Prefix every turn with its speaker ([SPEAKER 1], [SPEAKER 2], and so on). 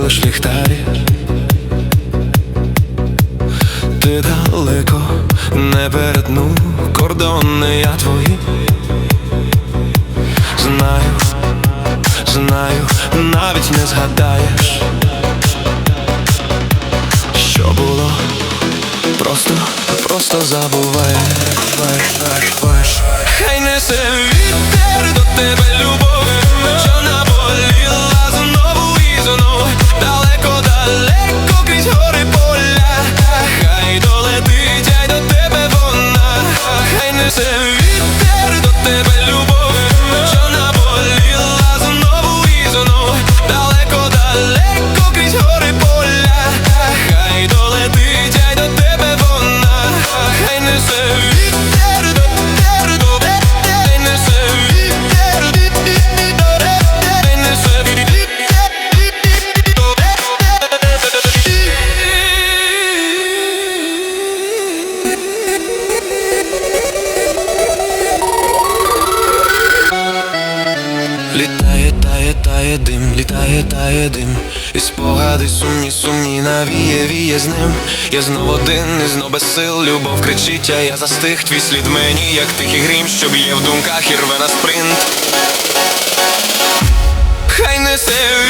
[SPEAKER 1] лиш ліхтарі. Ти далеко не перетну кордони я твої. Знаю, знаю, навіть не згадаєш, що було, просто, просто забуваєш. Хай несе вітер літає дим, літає, тає дим, і спогади сумні, сумні навіє, віє з ним. Я знов один, і знов без сил, любов кричить, а я застиг твій слід мені, як тихий грім, що б'є в думках і рве на спринт. Хай несе